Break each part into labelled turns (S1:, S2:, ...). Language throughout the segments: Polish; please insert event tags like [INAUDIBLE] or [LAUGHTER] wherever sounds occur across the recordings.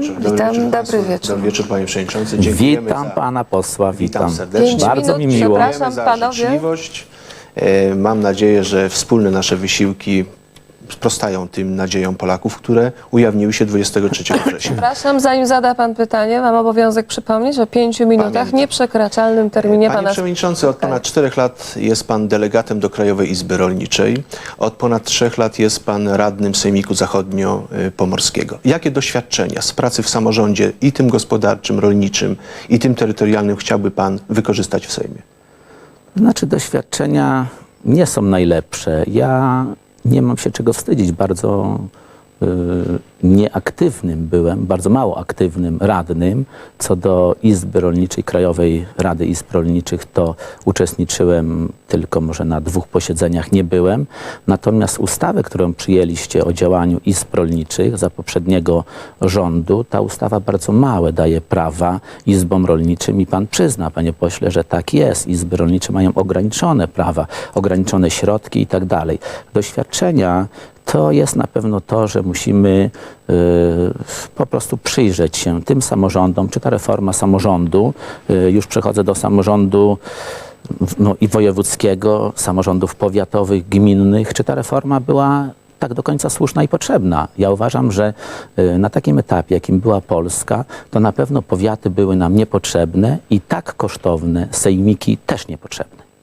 S1: Witam, dobry
S2: Państwu.
S1: wieczór.
S2: Dobry wieczór Panie Przewodniczący. Dziękujemy
S3: Witam
S2: za...
S3: pana posła,
S2: Witam
S3: witam.
S2: serdecznie.
S1: Pięć
S3: Bardzo
S1: minut,
S3: mi miło.
S1: przepraszam.
S2: Za
S1: panowie.
S2: życzliwość. E, Mam nadzieję, że wspólne nasze wysiłki sprostają tym nadziejom Polaków, które ujawniły się 23 [LAUGHS] września.
S1: Przepraszam, zanim zada pan pytanie, mam obowiązek przypomnieć o pięciu minutach,
S2: Pamiętam.
S1: nieprzekraczalnym terminie
S2: Panie
S1: pana.
S2: Przewodniczący, od ponad czterech lat jest Pan delegatem do Krajowej Izby Rolniczej. Od ponad trzech lat jest Pan radnym Sejmiku Zachodnio-Pomorskiego. Jakie doświadczenia z pracy w samorządzie i tym gospodarczym, rolniczym i tym terytorialnym chciałby Pan wykorzystać w Sejmie?
S3: Znaczy doświadczenia nie są najlepsze. Ja nie mam się czego wstydzić. Bardzo y, nieaktywnym byłem, bardzo mało aktywnym radnym. Co do Izby Rolniczej, Krajowej Rady Izb Rolniczych, to uczestniczyłem tylko może na dwóch posiedzeniach, nie byłem. Natomiast ustawę, którą przyjęliście o działaniu Izb Rolniczych za poprzedniego rządu, ta ustawa bardzo małe daje prawa Izbom Rolniczym i pan przyzna, panie pośle, że tak jest. Izby Rolnicze mają ograniczone prawa, ograniczone środki i tak dalej. Doświadczenia to jest na pewno to, że musimy y, po prostu przyjrzeć się tym samorządom, czy ta reforma samorządu, y, już przechodzę do samorządu no, i wojewódzkiego, samorządów powiatowych, gminnych, czy ta reforma była tak do końca słuszna i potrzebna. Ja uważam, że y, na takim etapie, jakim była Polska, to na pewno powiaty były nam niepotrzebne i tak kosztowne sejmiki też niepotrzebne.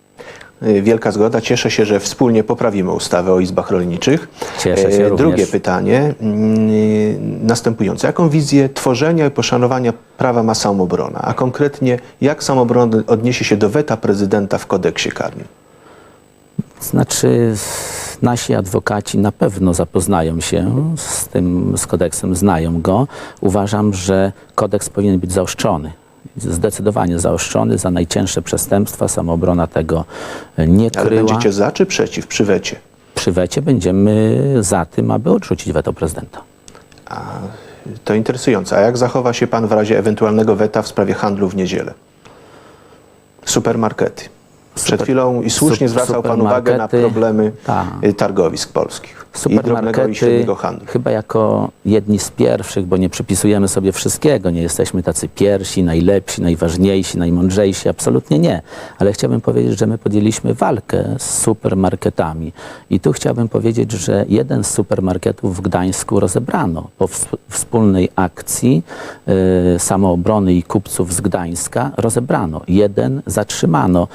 S2: Y, Wielka zgoda. Cieszę się, że wspólnie poprawimy ustawę o izbach rolniczych.
S3: Cieszę się
S2: E,
S3: również.
S2: Drugie pytanie, mm, następujące. Jaką wizję tworzenia i poszanowania prawa ma samobrona? A konkretnie, jak samobrona odniesie się do weta prezydenta w kodeksie karnym?
S3: Znaczy, nasi adwokaci na pewno zapoznają się z tym, z kodeksem, znają go. Uważam, że kodeks powinien być zaostrzony. Zdecydowanie zaostrzony za najcięższe przestępstwa. Samoobrona tego nie
S2: Ale
S3: kryła.
S2: będziecie za czy przeciw przy wecie?
S3: Przy wecie będziemy za tym, aby odrzucić weto prezydenta.
S2: A, to interesujące. A jak zachowa się pan w razie ewentualnego weta w sprawie handlu w niedzielę? Supermarkety. Przed
S3: Super-
S2: chwilą i słusznie
S3: sup-
S2: zwracał pan uwagę na problemy
S3: tak.
S2: y, targowisk polskich i drobnego i średniego handlu.
S3: chyba jako jedni z pierwszych, bo nie przypisujemy sobie wszystkiego, nie jesteśmy tacy pierwsi, najlepsi, najważniejsi, najmądrzejsi, absolutnie nie. Ale chciałbym powiedzieć, że my podjęliśmy walkę z supermarketami i tu chciałbym powiedzieć, że jeden z supermarketów w Gdańsku rozebrano po ws- wspólnej akcji y, samoobrony i kupców z Gdańska rozebrano. Jeden zatrzymano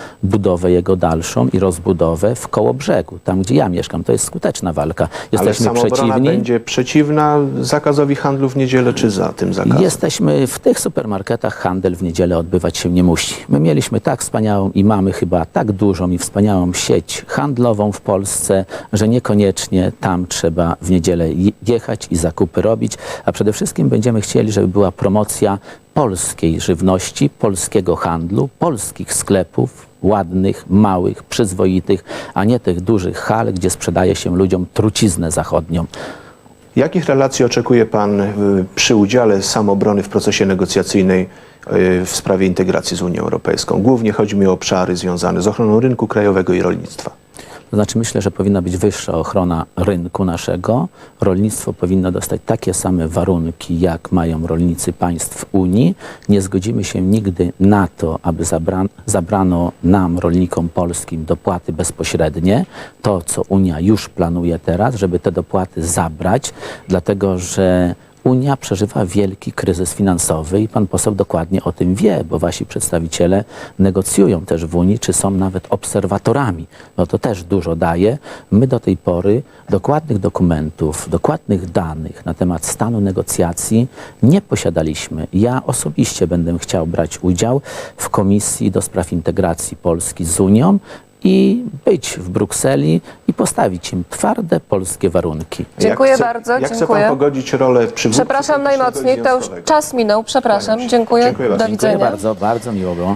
S3: budowę jego dalszą i rozbudowę w koło brzegu, tam gdzie ja mieszkam. To jest skuteczna walka.
S2: Ale
S3: Jesteśmy
S2: samobrona
S3: przeciwni.
S2: będzie przeciwna zakazowi handlu w niedzielę, czy za tym zakazem?
S3: Jesteśmy w tych supermarketach, handel w niedzielę odbywać się nie musi. My mieliśmy tak wspaniałą i mamy chyba tak dużą i wspaniałą sieć handlową w Polsce, że niekoniecznie tam trzeba w niedzielę je- jechać i zakupy robić, a przede wszystkim będziemy chcieli, żeby była promocja polskiej żywności, polskiego handlu, polskich sklepów, ładnych, małych, przyzwoitych, a nie tych dużych hal, gdzie sprzedaje się ludziom truciznę zachodnią.
S2: Jakich relacji oczekuje pan y, przy udziale samobrony w procesie negocjacyjnej y, w sprawie integracji z Unią Europejską? Głównie chodzi mi o obszary związane z ochroną rynku krajowego i rolnictwa.
S3: To znaczy myślę, że powinna być wyższa ochrona rynku naszego. Rolnictwo powinno dostać takie same warunki, jak mają rolnicy państw Unii. Nie zgodzimy się nigdy na to, aby zabra- zabrano nam, rolnikom polskim, dopłaty bezpośrednie. To, co Unia już planuje teraz, żeby te dopłaty zabrać, dlatego że Unia przeżywa wielki kryzys finansowy i pan poseł dokładnie o tym wie, bo wasi przedstawiciele negocjują też w Unii, czy są nawet obserwatorami. No to też dużo daje. My do tej pory dokładnych dokumentów, dokładnych danych na temat stanu negocjacji nie posiadaliśmy. Ja osobiście będę chciał brać udział w Komisji do Spraw Integracji Polski z Unią i być w Brukseli i postawić im twarde polskie warunki.
S1: Dziękuję
S2: jak chce,
S1: bardzo,
S2: Jak chce
S1: dziękuję.
S2: pan pogodzić rolę przywódcy
S1: Przepraszam najmocniej, to już czas minął, przepraszam, dziękuję,
S2: Dziękuję bardzo.
S1: do
S3: Dziękuję
S1: widzenia.
S3: bardzo, bardzo miło było.